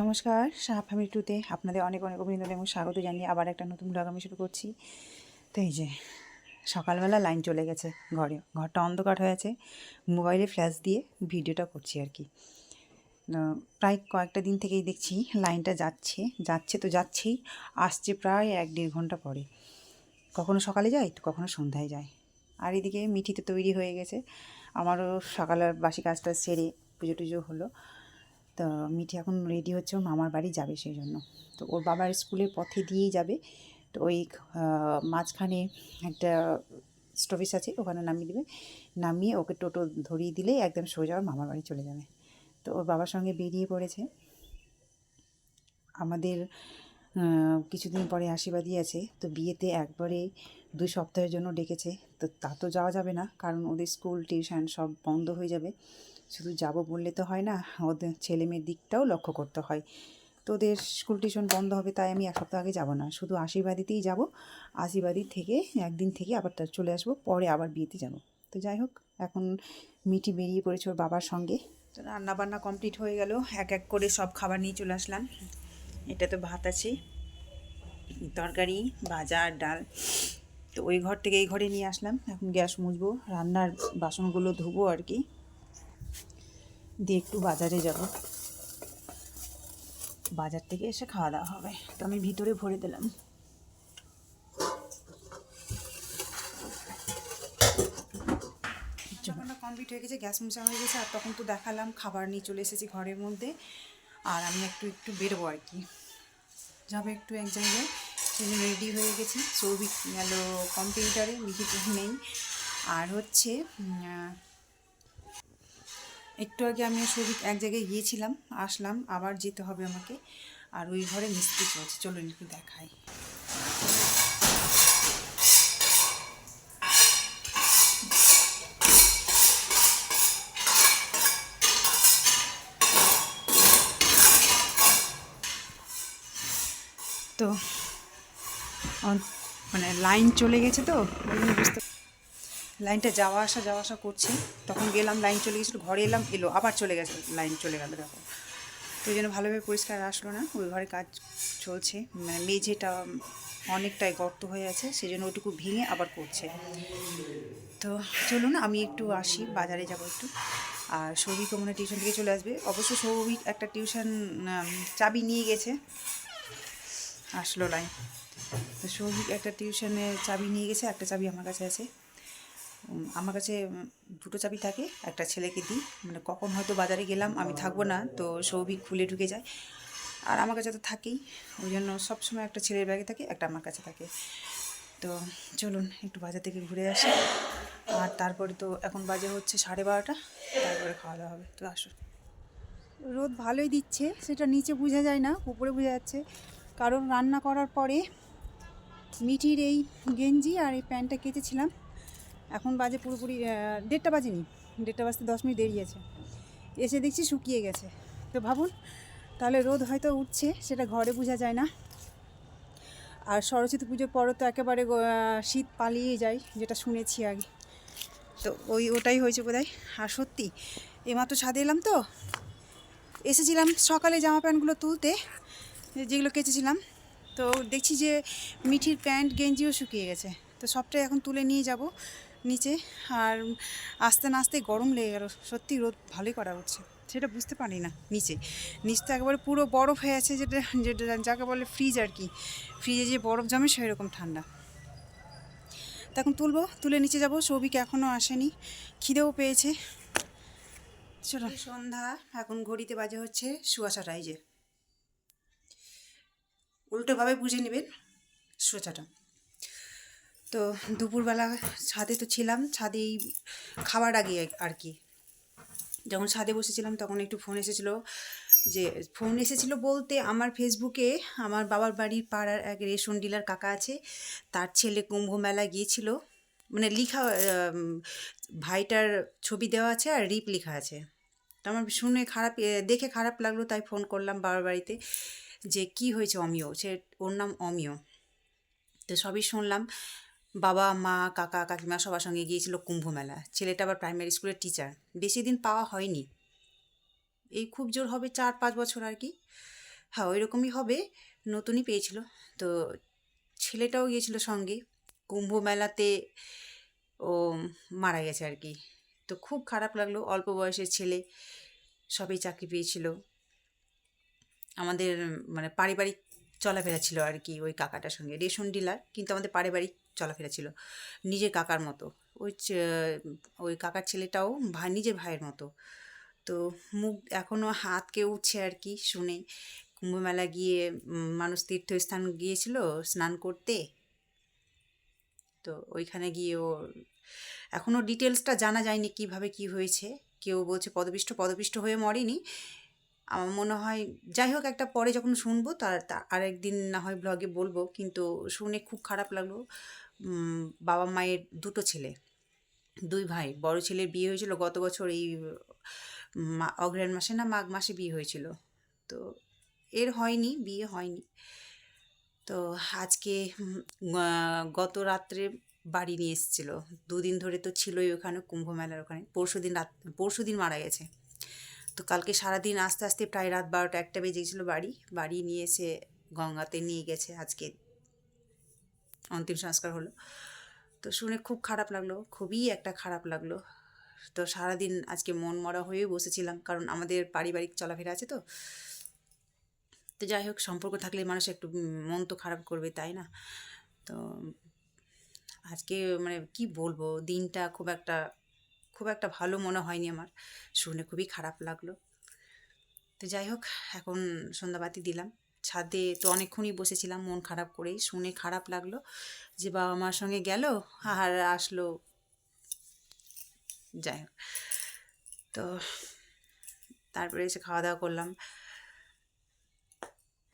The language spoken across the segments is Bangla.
নমস্কার, সাহা ফ্যামিলি টুতে আপনাদের অনেক অনেক অভিনন্দন এবং স্বাগত জানিয়ে আবার একটা নতুন ব্লগ আমি শুরু করছি। তো এই যে, সকালবেলা লাইন চলে গেছে ঘরে, ঘরটা অন্ধকার হয়ে আছে মোবাইলে ফ্ল্যাশ দিয়ে ভিডিওটা করছি আর কি। প্রায় কয়েকটা দিন থেকেই দেখছি লাইনটা যাচ্ছে যাচ্ছে তো যাচ্ছেই, আসছে প্রায় এক দেড় ঘণ্টা পরে। কখনো সকালে যায়, তো কখনো সন্ধ্যায় যায়। আর এদিকে মিঠি তো তৈরি হয়ে গেছে, আমারও সকালের বাসি কাজটা সেরে পুজো টুজো হলো। তো মিঠি এখন রেডি হচ্ছে মামার বাড়ি যাবে সেই জন্য তো ওর বাবার স্কুলের পথে দিয়েই যাবে। তো ওই মাঝখানে একটা স্টপেজ আছে, ওখানে নামিয়ে দেবে। নামিয়ে ওকে টোটো ধরিয়ে দিলে একদম সোজা ওর মামার বাড়ি চলে যাবে। তো ওর বাবার সঙ্গে বেরিয়ে পড়েছে। আমাদের কিছুদিন পরে আশীর্বাদই আছে। তো বিয়েতে একবারে দুই সপ্তাহের জন্য ডেকেছে। তো তা তো যাওয়া যাবে না, কারণ ওদের স্কুল টিউশন সব বন্ধ হয়ে যাবে। শুধু যাব বললে তো হয় না, ওদের ছেলে মেয়ের দিকটাও লক্ষ্য করতে হয়। তো ওদের স্কুল টিউশন বন্ধ হবে তাই আমি এক সপ্তাহ আগে যাব না, শুধু আশীর্বাদীতেই যাব। আশীর্বাদী থেকে একদিন থেকে আবার চলে আসব, পরে আবার বিয়েতে যাব। তো যাই হোক, এখন মিটি বেরিয়ে পড়েছে ওর বাবার সঙ্গে। তো রান্না বান্না কমপ্লিট হয়ে গেল, এক এক করে সব খাবার নিয়ে চলে আসলাম। এটা তো ভাত আছে, তরকারি, ভাজা ডাল। তো ওই ঘর থেকে এই ঘরে নিয়ে আসলাম, এখন গ্যাস মুছবো, রান্নার বাসনগুলো ধুবো আর কি। দিয়ে একটু বাজারে যাব। বাজার থেকে এসে খাওয়া দাওয়া হবে। তো আমি ভিতরে ভরে দিলাম। কমপ্লিট হয়ে গেছে, গ্যাস মুছা হয়ে গেছে, আর তখন তো দেখালাম, খাবার নিয়ে চলে এসেছি ঘরের মধ্যে। আর আমি একটু একটু বেরোবো আর কি। যাবে একটু এক জায়গায়। সেই জন্য রেডি হয়ে গেছি। সৌভিক গেল কম্পিউটারে মিঠি নেই। আর হচ্ছে একটু আগে আমি সৌভিক এক জায়গায় গিয়েছিলাম, আসলাম, আবার যেতে হবে আমাকে। আর ওই ঘরে মিস্ত্রি চলছে, চলুন একটু দেখাই। তো মানে লাইন চলে গেছে তো বুঝতে লাইনটা যাওয়া আসা যাওয়া আসা করছে। তখন গেলাম, লাইন চলে গেছিল, ঘরে এলাম, এলো, আবার চলে গেছে, লাইন চলে গেল দেখো। তো জন্য ভালোভাবে পরিষ্কার আসলো না, ওই ঘরে কাজ চলছে। মানে মেঝেটা অনেকটাই গর্ত হয়ে আছে সেই জন্য ওইটুকু ভেঙে আবার করছে। তো চলুন, আমি একটু আসি, বাজারে যাব একটু। আর সৌভিক মনে টিউশন থেকে চলে আসবে। অবশ্য সৌভিক একটা টিউশন চাবি নিয়ে গেছে। আসলো লাইন। তো সৌভিক একটা টিউশনের চাবি নিয়ে গেছে, একটা চাবি আমার কাছে আছে। আমার কাছে দুটো চাবি থাকে, একটা ছেলেকে দিই। মানে কখন হয়তো বাজারে গেলাম, আমি থাকব না, তো সৌভিক খুলে ঢুকে যায়। আর আমার কাছে তো থাকেই, ওই জন্য সবসময় একটা ছেলের ব্যাগে থাকে, একটা আমার কাছে থাকে। তো চলুন, একটু বাজার থেকে ঘুরে আসি। আর তারপরে তো এখন বাজে হচ্ছে সাড়ে বারোটা, তারপরে খাওয়া দাওয়া হবে। তো আসো। রোদ ভালোই দিচ্ছে, সেটা নিচে বোঝা যায় না, উপরে বোঝা যাচ্ছে। কারণ রান্না করার পরে মিঠির এই গেঞ্জি আর এই প্যান্টটা কেচেছিলাম। এখন বাজে পুরোপুরি দেড়টা বাজেনি, দেড়টা বাজতে দশ মিনিট দেরি আছে। এসে দেখছি শুকিয়ে গেছে। তো ভাবুন, তাহলে রোদ হয়তো উঠছে, সেটা ঘরে বোঝা যায় না। আর সরস্বতী পুজোর পরও তো একেবারে শীত পালিয়ে যায়, যেটা শুনেছি আগে। তো ওই, ওটাই হয়েছে বোধহয়। আর সত্যি এইমাত্র ছাদে এলাম তো, এসেছিলাম সকালে জামা প্যান্টগুলো তুলতে যেগুলো কেচেছিলাম। তো দেখছি যে মিঠির প্যান্ট গেঞ্জিও শুকিয়ে গেছে। তো সবটাই এখন তুলে নিয়ে যাব। নিচে আর আস্তে না আস্তে গরম লেগে গেল। সত্যি রোদ ভালোই করা হচ্ছে। সেটা বুঝতে পারি না, নিচে। নিচ তো একেবারে পুরো বরফ হয়ে আছে যেটা যেটা যাকে বলে ফ্রিজ আর কি। ফ্রিজে যে বরফ জমে সেরকম ঠান্ডা। তো এখন তুলবো, তুলে নিচে যাব। সৌভিক এখনও আসেনি। খিদেও পেয়েছে। চলো। সন্ধ্যা এখন ঘড়িতে বাজে হচ্ছে শুয়াশাটা এই যে। উল্টোভাবে বুঝে নেবেন সোচাটা তো দুপুরবেলা ছাদে তো ছিলাম, ছাদেই খাবার আগে আর কি। যখন ছাদে বসেছিলাম তখন একটু ফোন এসেছিল যে ফোন এসেছিল বলতে আমার ফেসবুকে আমার বাবার বাড়ির পাড়ার এক রেশন ডিলার কাকা আছে, তার ছেলে কুম্ভ মেলা গিয়েছিল। মানে লিখা ভাইটার ছবি দেওয়া আছে আর রিপ লেখা আছে। তো আমার শুনে খারাপ দেখে খারাপ লাগল, তাই ফোন করলাম বাবার বাড়িতে যে, কি হয়েছে অমিয়? সে, ওর নাম অমিয়। তো সবই শুনলাম। বাবা, মা, কাকা, কাকিমা সবার সঙ্গে গিয়েছিল কুম্ভ মেলা ছেলেটা আবার প্রাইমারি স্কুলের টিচার বেশি দিন পাওয়া হয়নি। এই খুব জোর হবে চার, পাঁচ বছর আর কি। হ্যাঁ ওই রকমই হবে, নতুনই পেয়েছিল। তো ছেলেটাও গিয়েছিল সঙ্গে। কুম্ভ মেলাতে ও মারা গেছে আর কি। তো খুব খারাপ লাগল, অল্প বয়সের ছেলে, সবই চাকরি পেয়েছিল। আমাদের মানে পারিবারিক চলাফেরা ছিল আর কি ওই কাকাটার সঙ্গে, রেশন ডিলার। কিন্তু আমাদের পারিবারিক চলাফেরা ছিল। নিজের কাকার মতো। ওই ওই কাকার ছেলেটাও ভাই নিজের ভাইয়ের মতো। তো মুখ এখনও হাতকে উঠছে আর কি শুনে। কুম্ভমেলা গিয়ে মানুষ তীর্থস্থান গিয়েছিল স্নান করতে। তো ওইখানে গিয়ে ও এখনও ডিটেলসটা জানা যায়নি কীভাবে কি হয়েছে। কেউ বলছে পদপিষ্ট পদপিষ্ট হয়ে মরেনি। আমার মনে হয়, যাই হোক একটা পরে যখন শুনব, তার আরেকদিন না হয় ব্লগে বলব, কিন্তু শুনে খুব খারাপ লাগল বাবা মায়ের দুটো ছেলে, দুই ভাই, বড় ছেলের বিয়ে হয়েছিল গত বছর এই অগ্রহায়ণ মাসে না, মাঘ মাসে বিয়ে হয়েছিল। তো এর হয়নি, বিয়ে হয়নি। তো আজকে গত রাত্রে বাড়ি নিয়ে এসেছিল। দুদিন ধরে তো ছিলই ওখানে, কুম্ভ মেলার ওখানে। পরশু দিন রাত পরশু দিন মারা গেছে। তো কালকে সারাদিন আস্তে আস্তে প্রায় রাত বারোটা একটা বেজে গেছিল বাড়ি। বাড়ি নিয়ে এসে গঙ্গাতে নিয়ে গেছে আজকে। অন্তিম সংস্কার হলো। তো শুনে খুব খারাপ লাগল, খুবই একটা খারাপ লাগল। তো সারাদিন আজকে মন মরা হয়ে বসেছিলাম কারণ আমাদের পারিবারিক চলাফেরা আছে তো। তো যাই হোক, সম্পর্ক থাকলে মানুষ একটু মন তো খারাপ করবে, তাই না? তো আজকে মানে কি বলব, দিনটা খুব একটা খুব একটা ভালো মনে হয়নি আমার। শুনে খুবই খারাপ লাগল। তো যাই হোক, এখন সন্ধ্যাবাতি দিলাম। ছাদে তো অনেকক্ষণই বসেছিলাম, মন খারাপ করেই। শুনে খারাপ লাগল যে বাবা মার সঙ্গে গেল আর আসলো। যাই হোক। তো তারপরে এসে খাওয়া দাওয়া করলাম।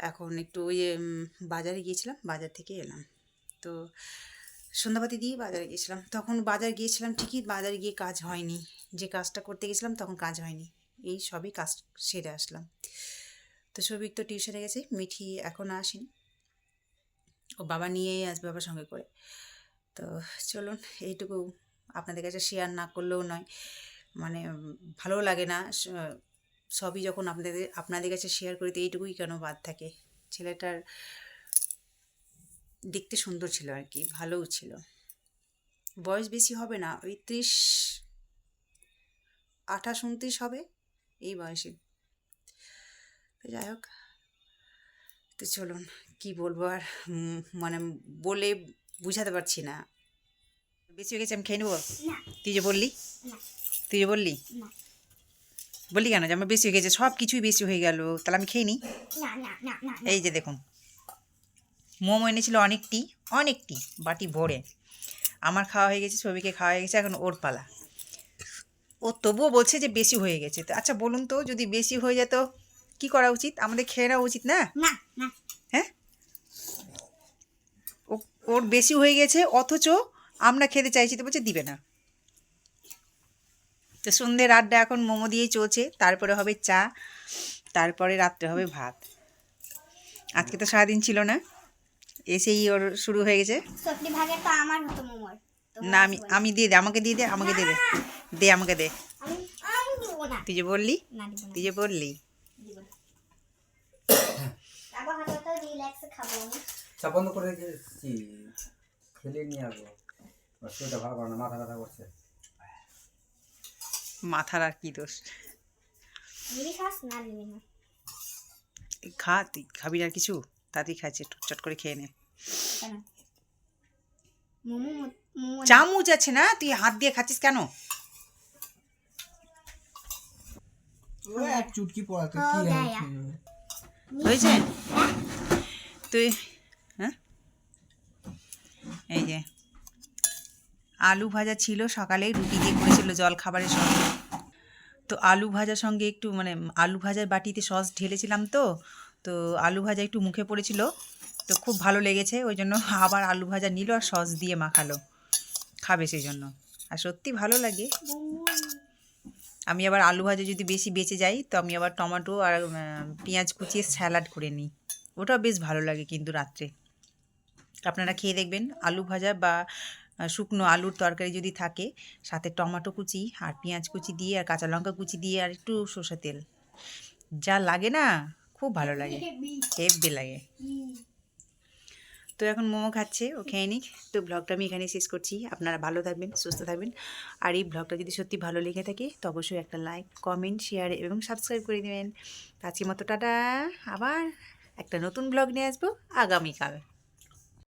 এখন একটু ওই বাজারে গিয়েছিলাম, বাজার থেকে এলাম। তো সন্ধ্যাবাতি দিয়ে বাজারে গিয়েছিলাম। তখন বাজার গিয়েছিলাম ঠিকই, বাজারে গিয়ে কাজ হয়নি। যে কাজটা করতে গেছিলাম তখন কাজ হয়নি। এই সবই কাজ সেরে আসলাম। তো সৌভিক তো টিউশনে গেছে, মিঠি এখনও আসেনি। ও বাবা নিয়েই আসবে বাবার সঙ্গে করে। তো চলুন, এইটুকু আপনাদের কাছে শেয়ার না করলেও নয়। মানে ভালো লাগে না সবই যখন আপনাদের আপনাদের কাছে শেয়ার করি তো এইটুকুই কেন বাদ থাকে? ছেলেটার দেখতে সুন্দর ছিল আর কি ভালোও ছিল। বয়স বেশি হবে না ওই ত্রিশ আঠাশ উনত্রিশ হবে এই বয়সে। তো যাই হোক তো চলুন কি বলব আর মানে বলে বুঝাতে পারছি না। বেশি হয়ে গেছে আমি খেয়ে নেব? তুই যে বললি? তুই যে বললি? বললি কেন যে আমার বেশি হয়ে গেছে? সব কিছুই বেশি হয়ে গেল তাহলে আমি খেয়ে নিই এই যে দেখুন। মোমো এনেছিল অনেকটি অনেকটি বাটি ভরে। আমার খাওয়া হয়ে গেছে ছবিকে খাওয়া হয়ে গেছে এখন ওর পালা। ও তবুও বলছে যে বেশি হয়ে গেছে। তো আচ্ছা বলুন তো যদি বেশি হয়ে যেত কি করা উচিত? আমাদের খেয়ে নেওয়া উচিত না। হ্যাঁ? ও ওর বেশি হয়ে গেছে অথচ আমরা খেতে চাইছি তো বলছে দিবে না। তো সন্ধ্যের আড্ডা এখন মোমো দিয়েই চলছে তারপরে হবে চা তারপরে রাত্রে হবে ভাত। আজকে তো সারাদিন ছিল না। এসেই ওর শুরু হয়ে গেছে। সবটি ভাগের তো আমার হতো মোমোর। না আমি আমি দিয়ে দে আমাকে দিয়ে দে আমাকে দিয়ে দে। দে আমাকে দে। আমি আমি দিব না। তুই যে বললি না দিব না। তুই যে বললি। দিব না। আবার হাতে তো রিল্যাক্সে খাব আমি। চা বন্ধ করে খেলে নিয়ে আসব। ওর ভালো করে না মাথা ব্যথা করছে। মাথার আর কি দোষ? খা তুই খাবি না আর কিছু? তাতেই খাচ্ছে চট করে খেয়ে নে। চামচ আছে না? তুই হাত দিয়ে খাচ্ছিস কেন? চুটকি পড়াতে হয়েছে? তুই হ্যাঁ? এই যে আলু ভাজা ছিল সকালে রুটি দিয়ে করেছিল জল খাবারের সঙ্গে। তো আলু ভাজার সঙ্গে একটু মানে আলু ভাজার বাটিতে সস ঢেলেছিলাম তো তো আলু ভাজা একটু মুখে পড়েছিল, তো খুব ভালো লেগেছে, ওই জন্য আবার আলু ভাজা নিল আর সস দিয়ে মাখালো, খাবে সেই জন্য আর সত্যি ভালো লাগে। আমি আবার আলু ভাজা যদি বেশি বেঁচে যাই, তো আমি আবার টমেটো আর পেঁয়াজ কুচিয়ে স্যালাড করে নিই। ওটাও বেশ ভালো লাগে কিন্তু রাত্রে। আপনারা খেয়ে দেখবেন, আলু ভাজা বা শুকনো আলুর তরকারি যদি থাকে, সাথে টমেটো কুচি আর পেঁয়াজ কুচি দিয়ে আর কাঁচা লঙ্কা কুচি দিয়ে আর একটু সর্ষে তেল। যা লাগে না খুব ভালো লাগে। হেভি লাগে। তো এখন মোমো খাচ্ছে ও খেয়ে নিক। তো ব্লগটা আমি এখানে শেষ করছি। আপনারা ভালো থাকবেন সুস্থ থাকবেন। আর এই ব্লগটা যদি সত্যি ভালো লেগে থাকে তো অবশ্যই একটা লাইক কমেন্ট শেয়ার এবং সাবস্ক্রাইব করে দেবেন। আজকের মতো টাটা। আবার একটা নতুন ব্লগ নিয়ে আসব আগামীকাল।